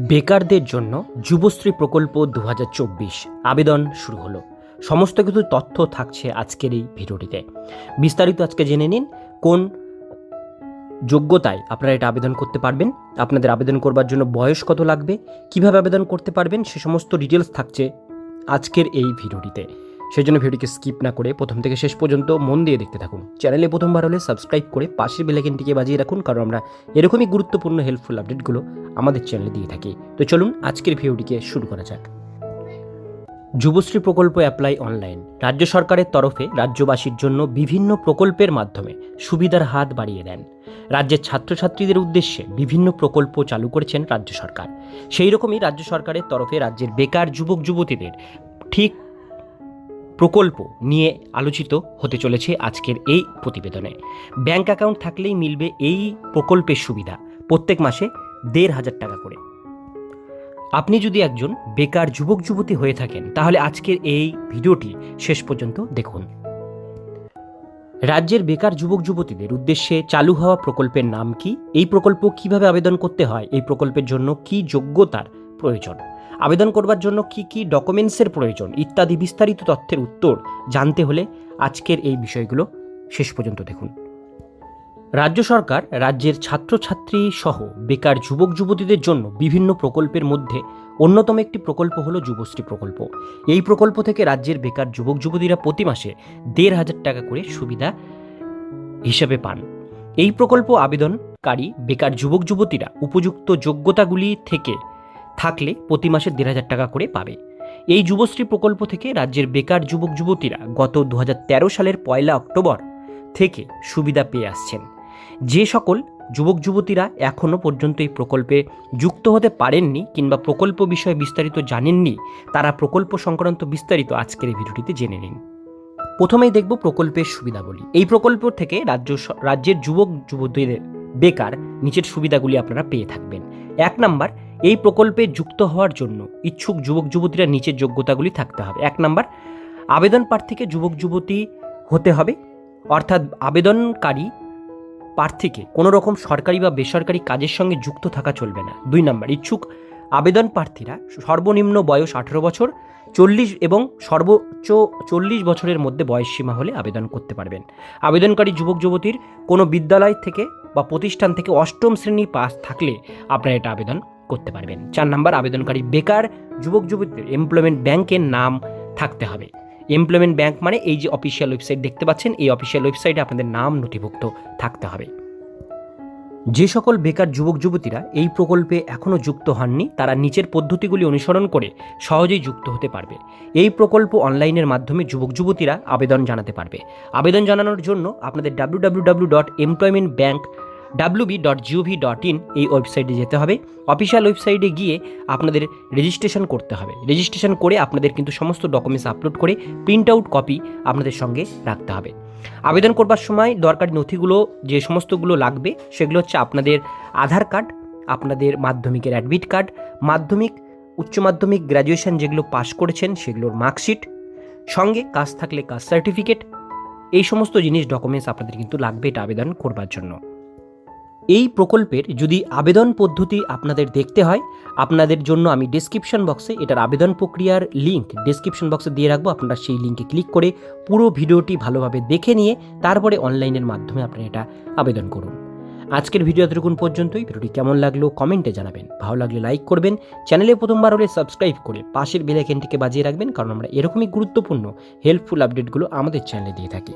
বেকারদের জন্য যুবশ্রী প্রকল্প দু হাজার চব্বিশ আবেদন শুরু হলো। সমস্ত কিছু তথ্য থাকছে আজকের এই ভিডিওটিতে। বিস্তারিত আজকে জেনে নিন কোন যোগ্যতায় আপনারা এটা আবেদন করতে পারবেন, আপনাদের আবেদন করবার জন্য বয়স কত লাগবে, কীভাবে আবেদন করতে পারবেন, সে সমস্ত ডিটেলস থাকছে আজকের এই ভিডিওটিতে। সেই জন্য ভিডিওটিকে স্কিপ না করে প্রথম থেকে শেষ পর্যন্ত মন দিয়ে দেখতে থাকুন। চ্যানেলে প্রথমবার হলে সাবস্ক্রাইব করে পাশের বেলাইকেনটিকে বাজিয়ে রাখুন, কারণ আমরা এরকমই গুরুত্বপূর্ণ হেল্পফুল আপডেটগুলো আমাদের চ্যানেলে দিয়ে থাকি। তো চলুন আজকের ভিডিওটিকে শুরু করা যাক। যুবশ্রী প্রকল্প অ্যাপ্লাই অনলাইন রাজ্য সরকারের তরফে রাজ্যবাসীর জন্য বিভিন্ন প্রকল্পের মাধ্যমে সুবিধার হাত বাড়িয়ে দেন। রাজ্যের ছাত্রছাত্রীদের উদ্দেশ্যে বিভিন্ন প্রকল্প চালু করেছেন রাজ্য সরকার। সেই রকমই রাজ্য সরকারের তরফে রাজ্যের বেকার যুবক যুবতীদের ঠিক প্রকল্প নিয়ে আলোচিত হতে চলেছে আজকের এই প্রতিবেদনে। ব্যাংক অ্যাকাউন্ট থাকলেই মিলবে এই প্রকল্পের সুবিধা, প্রত্যেক মাসে দেড় হাজার টাকা করে। আপনি যদি একজন বেকার যুবক, যুবতী হয়ে থাকেন, তাহলে আজকের এই ভিডিওটি শেষ পর্যন্ত দেখুন। রাজ্যের বেকার যুবক, যুবতীদের উদ্দেশ্যে চালু হওয়া প্রকল্পের নাম কি? এই প্রকল্প কীভাবে আবেদন করতে হয়? এই প্রকল্পের জন্য কি যোগ্যতার প্রয়োজন? আবেদন করবার জন্য কি কি ডকুমেন্টসের প্রয়োজন ইত্যাদি বিস্তারিত তথ্যের উত্তর জানতে হলে আজকের এই বিষয়গুলো শেষ পর্যন্ত দেখুন। রাজ্য সরকার, রাজ্যের ছাত্রছাত্রী সহ বেকার যুবক যুবতীদের জন্য বিভিন্ন প্রকল্পের মধ্যে অন্যতম একটি প্রকল্প হলো যুবশ্রী প্রকল্প। এই প্রকল্প থেকে রাজ্যের বেকার যুবক যুবতীরা প্রতি মাসে দেড় হাজার টাকা করে সুবিধা হিসেবে পান। এই প্রকল্প আবেদনকারী বেকার যুবক যুবতীরা উপযুক্ত যোগ্যতাগুলি থেকে থাকলে প্রতি মাসে দেড় হাজার টাকা করে পাবে। এই যুবশ্রী প্রকল্প থেকে রাজ্যের বেকার যুবক যুবতীরা গত দু হাজার তেরো সালের পয়লা অক্টোবর থেকে সুবিধা পেয়ে আসছেন। যে সকল যুবক যুবতীরা এখনও পর্যন্ত এই প্রকল্পে যুক্ত হতে পারেননি কিংবা প্রকল্প বিষয়ে বিস্তারিত জানেননি, তারা প্রকল্প সংক্রান্ত বিস্তারিত আজকের এই ভিডিওটিতে জেনে নিন। প্রথমেই দেখব প্রকল্পের সুবিধাবলী। এই প্রকল্প থেকে রাজ্য রাজ্যের যুবক যুবতীদের বেকার, নিচের সুবিধাগুলি আপনারা পেয়ে থাকবেন। এক নাম্বার এই প্রকল্পে যুক্ত হওয়ার জন্য ইচ্ছুক যুবক যুবতীরা নিচের যোগ্যতাগুলি থাকতে হবে। এক নম্বর, আবেদন প্রার্থীকে যুবক যুবতী হতে হবে। অর্থাৎ আবেদনকারী প্রার্থীকে কোনো রকম সরকারি বা বেসরকারি কাজের সঙ্গে যুক্ত থাকা চলবে না। দুই নম্বর, ইচ্ছুক আবেদন প্রার্থীরা সর্বনিম্ন বয়স আঠেরো বছর, চল্লিশ এবং সর্বোচ্চ চল্লিশ বছরের মধ্যে বয়স সীমা হলে আবেদন করতে পারবেন। আবেদনকারী যুবক যুবতীর কোনো বিদ্যালয় থেকে বা প্রতিষ্ঠান থেকে অষ্টম শ্রেণি পাস থাকলে আপনারা এটা আবেদন করতে পারবেন। চার নম্বর, আবেদনকারী বেকার যুবক যুবতীদের এমপ্লয়মেন্ট ব্যাংকের নাম থাকতে হবে। এমপ্লয়মেন্ট ব্যাংক মানে এই যে অফিসিয়াল ওয়েবসাইট দেখতে পাচ্ছেন, এই অফিসিয়াল ওয়েবসাইটে আপনাদের নাম নথিভুক্ত থাকতে হবে। যে সকল বেকার যুবক যুবতীরা এই প্রকল্পে এখনও যুক্ত হননি, তারা নিচের পদ্ধতিগুলি অনুসরণ করে সহজেই যুক্ত হতে পারবে। এই প্রকল্প অনলাইনের মাধ্যমে যুবক যুবতীরা আবেদন জানাতে পারবে। আবেদন জানানোর জন্য আপনাদের W dot employment bank WB dot gov dot in এই ওয়েবসাইটে যেতে হবে। অফিসিয়াল ওয়েবসাইটে গিয়ে আপনাদের রেজিস্ট্রেশন করতে হবে। রেজিস্ট্রেশন করে আপনাদের কিন্তু সমস্ত ডকুমেন্টস আপলোড করে প্রিন্ট আউট কপি আপনাদের সঙ্গে রাখতে হবে। আবেদন করবার সময় দরকারি নথিগুলো, যে সমস্তগুলো লাগবে, সেগুলো হচ্ছে আপনাদের আধার কার্ড, আপনাদের মাধ্যমিকের অ্যাডমিট কার্ড মাধ্যমিক, উচ্চ মাধ্যমিক গ্র্যাজুয়েশন যেগুলো পাস করেছেন সেগুলোর মার্কশিট সঙ্গে কাজ থাকলে কাজ সার্টিফিকেট এই সমস্ত জিনিস ডকুমেন্টস আপনাদের কিন্তু লাগবে এটা আবেদন করবার জন্য। এই প্রকল্পের যদি আবেদন পদ্ধতি আপনাদের দেখতে হয়, আপনাদের জন্য আমি ডেসক্রিপশন বক্সে এটার আবেদন প্রক্রিয়ার লিঙ্ক ডেসক্রিপশন বক্সে দিয়ে রাখব। আপনারা সেই লিঙ্কে ক্লিক করে পুরো ভিডিওটি ভালোভাবে দেখে নিয়ে তারপরে অনলাইনের মাধ্যমে আপনারা এটা আবেদন করুন। আজকের ভিডিও এতটুকুন পর্যন্তই। ভিডিওটি কেমন লাগল কমেন্টে জানাবেন। ভালো লাগলে লাইক করবেন। চ্যানেলে প্রথমবার হলে সাবস্ক্রাইব করে পাশের বেলাইকেনটিকে বাজিয়ে রাখবেন, কারণ আমরা এরকমই গুরুত্বপূর্ণ হেল্পফুল আপডেটগুলো আমাদের চ্যানেলে দিয়ে থাকি।